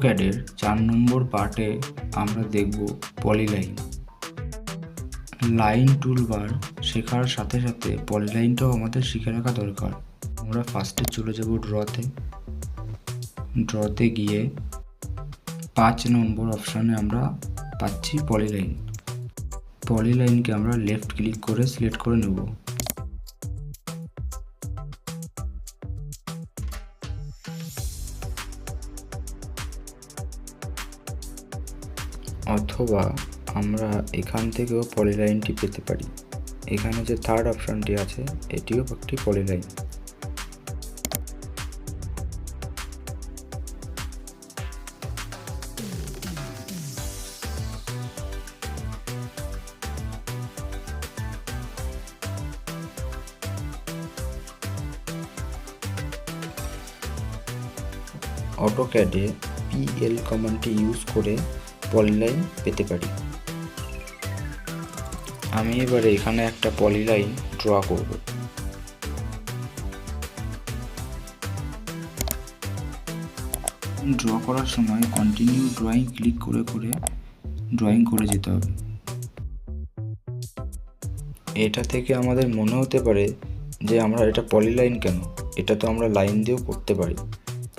অটোক্যাডের চার নম্বর পার্টে আমরা দেখব পলিলাইন লাইন টুলবার শেখার সাথে সাথে পলিলাইনটাও আমাদের শিখে রাখা দরকার। আমরা ফার্স্টে চলে যাব ড্রতে ড্রতে গিয়ে পাঁচ নম্বর অপশানে আমরা পাচ্ছি পলিলাইন পলিলাইনকে আমরা লেফট ক্লিক করে সিলেক্ট করে নেব। অথবা আমরা এখান থেকেও পলিলাইনটি পেতে পারি। এখানে যে থার্ড অপশানটি আছে, এটিও একটি পলিলাইন অটোক্যাডে পিএল কমান্ডটি ইউজ করে পলিলাইন পেতে পারি। আমি এবারে এখানে একটা পলিলাইন ড্র করব। ড্র করার সময় কন্টিনিউ ড্রয়িং ক্লিক করে করে ড্রয়িং করে যেতে হবে। এটা থেকে আমাদের মনে হতে পারে যে আমরা এটা পলিলাইন কেন? এটা তো আমরা লাইন দিয়েও করতে পারি।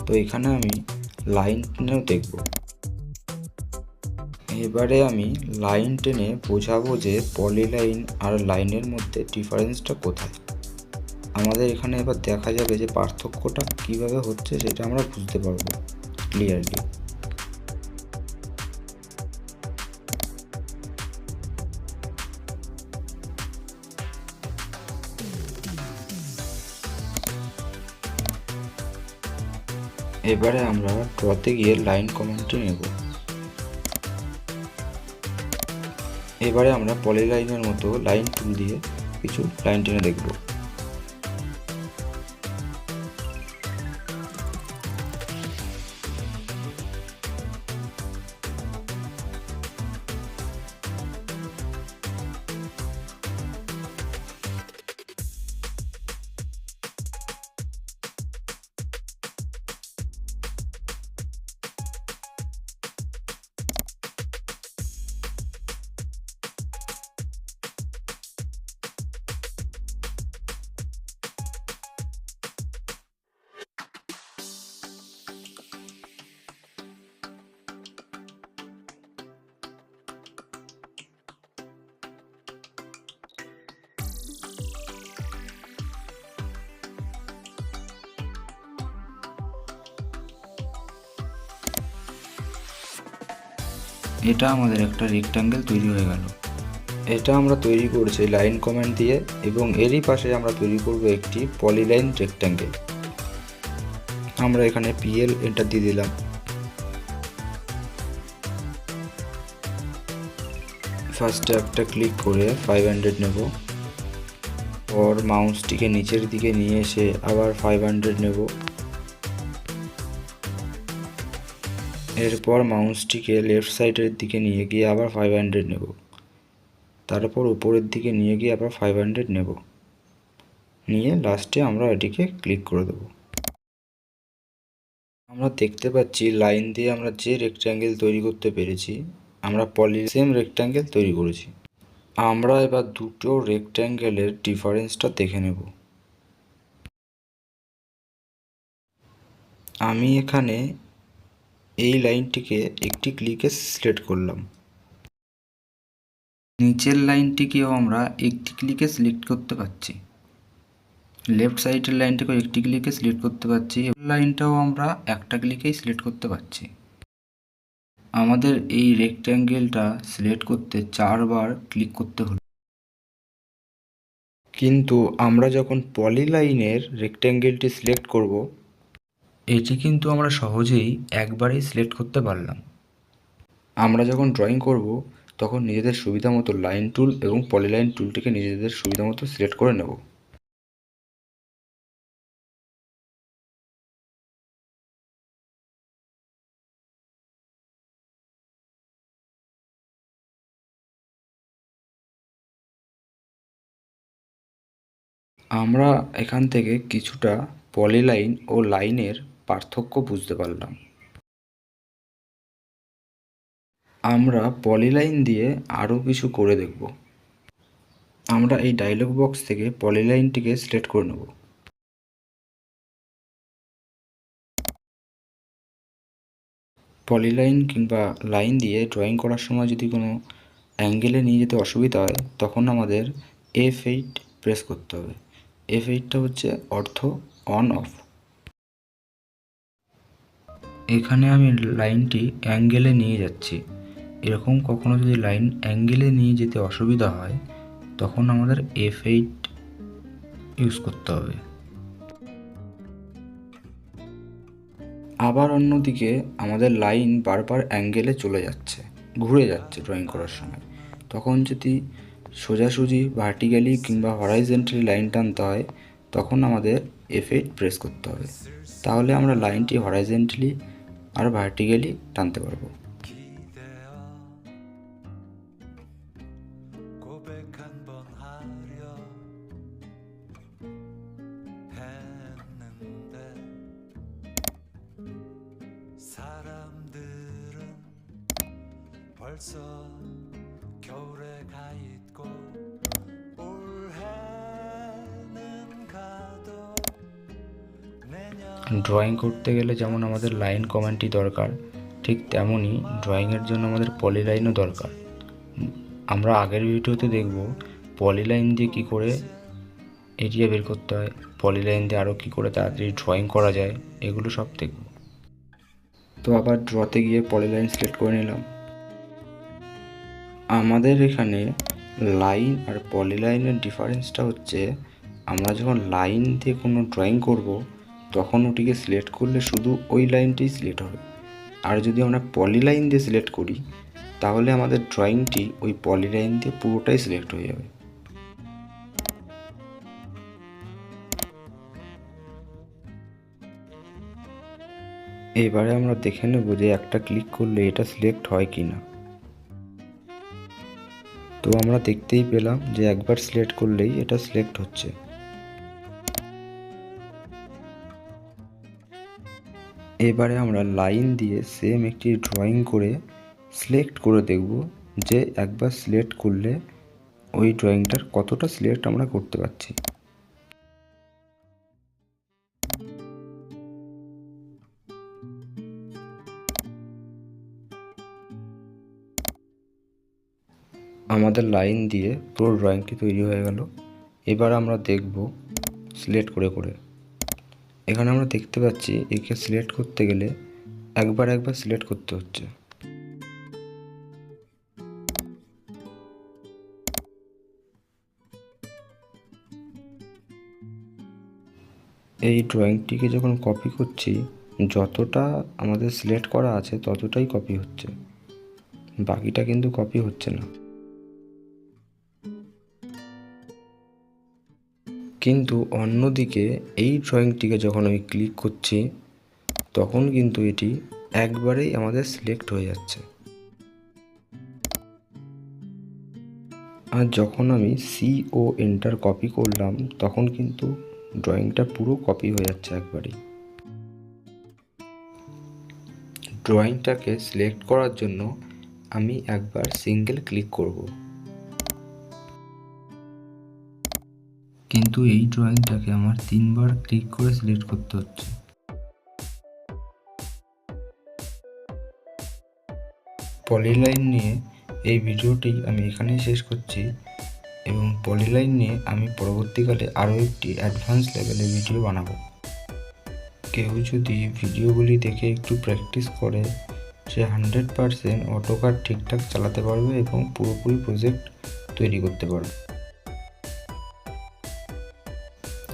তো এখানে আমি লাইন টেনেও দেখব। এবারে আমি লাইন টেনে বোঝাবো যে পলিলাইন আর লাইনের মধ্যে ডিফারেন্সটা কোথায়। আমাদের এখানে এবার দেখা যাবে যে পার্থক্যটা কীভাবে হচ্ছে সেটা আমরা বুঝতে পারব ক্লিয়ারলি এবারে আমরা ড্রতে গিয়ে লাইন কমান্ডটি নেব। এবারে আমরা পলিলাইনের মতো লাইন টুল দিয়ে কিছু লাইন টেনে দেখব। এটা আমাদের একটা রেক্ট্যাঙ্গেল তৈরি হয়ে গেল। এটা আমরা তৈরি করছি লাইন কমেন্ট দিয়ে এবং এরই পাশে আমরা তৈরি করব একটি পলিলাইন রেক্ট্যাঙ্গেল আমরা এখানে পিএল এন্টার দিয়ে দিলাম। ফার্স্টে একটা ক্লিক করে ফাইভ হান্ড্রেড নেব। পর মাউসটিকে নিচের দিকে নিয়ে এসে আবার ফাইভ হান্ড্রেড নেব। এরপর মাউসটিকে লেফট সাইডের দিকে নিয়ে গিয়ে আবার ফাইভ হান্ড্রেড নেব। তারপর উপরের দিকে নিয়ে গিয়ে আবার ফাইভ হান্ড্রেড নেব। নিয়ে লাস্টে আমরা এটিকে ক্লিক করে দেবো। আমরা দেখতে পাচ্ছি লাইন দিয়ে আমরা যে রেক্ট্যাঙ্গেল তৈরি করতে পেরেছি, আমরা পলি সেম রেক্ট্যাঙ্গেল তৈরি করেছি। আমরা এবার দুটো রেক্ট্যাঙ্গেলের ডিফারেন্সটা দেখে নেব। আমি এখানে এই লাইনটিকে একটি ক্লিকে সিলেক্ট করলাম। নিচের লাইনটিকেও আমরা একটি ক্লিকে সিলেক্ট করতে পারছি। লেফট সাইডের লাইনটাকেও একটি ক্লিকে সিলেক্ট করতে পারছি। লাইনটাও আমরা একটা ক্লিকেই সিলেক্ট করতে পারছি। আমাদের এই রেক্ট্যাঙ্গেলটা সিলেক্ট করতে চারবার ক্লিক করতে হলো। কিন্তু আমরা যখন পলি লাইনের রেক্ট্যাঙ্গেলটি সিলেক্ট করব এটি কিন্তু আমরা সহজেই একবারেই সিলেক্ট করতে পারলাম। আমরা যখন ড্রয়িং করব, তখন নিজেদের সুবিধা মতো লাইন টুল এবং পলিলাইন টুলটিকে নিজেদের সুবিধা মতো সিলেক্ট করে নেব। আমরা এখান থেকে কিছুটা পলিলাইন ও লাইনের পার্থক্য বুঝতে পারলাম। আমরা পলিলাইন দিয়ে আরও কিছু করে দেখব। আমরা এই ডায়লগ বক্স থেকে পলিলাইনটিকে সিলেক্ট করে নেব। পলিলাইন কিংবা লাইন দিয়ে ড্রয়িং করার সময় যদি কোনো অ্যাঙ্গেলে নিয়ে যেতে অসুবিধা হয়, তখন আমাদের এফ এইট প্রেস করতে হবে। এফ এইটটা হচ্ছে অর্থ অন অফ এখানে আমি লাইনটি অ্যাঙ্গেলে নিয়ে যাচ্ছি। এরকম কখনো যদি লাইন অ্যাঙ্গেলে নিয়ে যেতে অসুবিধা হয়, তখন আমাদের এফ এইট ইউজ করতে হবে। আবার অন্যদিকে আমাদের লাইন বারবার অ্যাঙ্গেলে চলে যাচ্ছে, ঘুরে যাচ্ছে ড্রয়িং করার সময়। তখন যদি সোজাসুজি ভার্টিক্যালি কিংবা হরাইজেন্টালি লাইন টানতে হয়, তখন আমাদের এফ প্রেস করতে হবে। তাহলে আমরা লাইনটি হরাইজেন্টালি আর ভার্টিক্যালি টানতে পারবো 기대어 고백 한 번 하려 했는데 사람들은 벌써 겨울에 가 있고 ড্রয়িং করতে গেলে যেমন আমাদের লাইন কমেন্টই দরকার, ঠিক তেমনই ড্রয়িংয়ের জন্য আমাদের পলিলাইনও দরকার। আমরা আগের ভিডিওতে দেখব পলিলাইন দিয়ে কী করে এরিয়া বের করতে হয় পলিলাইন দিয়ে আরও কী করে তাড়াতাড়ি ড্রয়িং করা যায়, এগুলো সব দেখব। তো আবার ড্রতে গিয়ে পলিলাইন সিলেক্ট করে নিলাম। আমাদের এখানে লাইন আর পলিলাইনের ডিফারেন্সটা হচ্ছে আমরা যখন লাইন দিয়ে কোনো ড্রয়িং করব তখন ওটিকে সিলেক্ট করলে শুধু ওই লাইনটাই সিলেক্ট হবে। আর যদি আমরা পলিলাইন দিয়ে সিলেক্ট করি, তাহলে আমাদের ড্রয়িংটি ওই পলিলাইন দিয়ে পুরোটাই সিলেক্ট হয়ে যাবে। এবারে আমরা দেখে নেব যে একটা ক্লিক করলে এটা সিলেক্ট হয় কি না তো আমরা দেখতেই পেলাম যে একবার সিলেক্ট করলেই এটা সিলেক্ট হচ্ছে। এবারে আমরা লাইন দিয়ে সেম একটি ড্রয়িং করে সিলেক্ট করে দেখব যে একবার সিলেক্ট করলে ওই ড্রয়িংটার কতটা সিলেক্ট আমরা করতে পারছি। আমাদের লাইন দিয়ে পুরো ড্রয়িংটি তৈরি হয়ে গেল। এবার আমরা দেখব সিলেক্ট করে করে। এখানে আমরা দেখতে পাচ্ছি একে সিলেক্ট করতে গেলে একবার একবার সিলেক্ট করতে হচ্ছে। এই ড্রয়িংটিকে যখন কপি করছি, যতটা আমাদের সিলেক্ট করা আছে ততটাই কপি হচ্ছে। বাকিটা কিন্তু কপি হচ্ছে না। কিন্তু অন্যদিকে এই ড্রয়িংটিকে যখন আমি ক্লিক করছি, তখন কিন্তু এটি একবারেই আমাদের সিলেক্ট হয়ে যাচ্ছে। আর যখন আমি সি ও এন্টার কপি করলাম, তখন কিন্তু ড্রয়িংটা পুরো কপি হয়ে যাচ্ছে একবারেই। ড্রয়িংটাকে সিলেক্ট করার জন্য আমি একবার সিঙ্গেল ক্লিক করব। কিন্তু এই ড্রয়িংটাকে আমার তিনবার ক্লিক করে সিলেক্ট করতে হচ্ছে। পলিলাইন নিয়ে এই ভিডিওটি আমি এখানেই শেষ করছি এবং পলিলাইন নিয়ে আমি পরবর্তীকালে আরও একটি অ্যাডভান্স লেভেলের ভিডিও বানাবো। কেউ যদি ভিডিওগুলি দেখে একটু প্র্যাকটিস করে সে হান্ড্রেড পারসেন্ট অটোকার ঠিকঠাক চালাতে পারবে এবং পুরোপুরি প্রজেক্ট তৈরি করতে পারবে।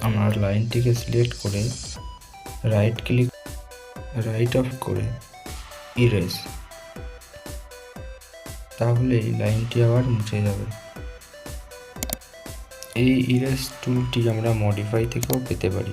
আমার লাইনটিকে সিলেক্ট করে রাইট ক্লিক রাইট অফ করে ইরেজ তাহলে এই লাইনটি আবার মুছে যাবে। এই ইরেজ টুলটি আমরা মডিফাই থেকেও পেতে পারি।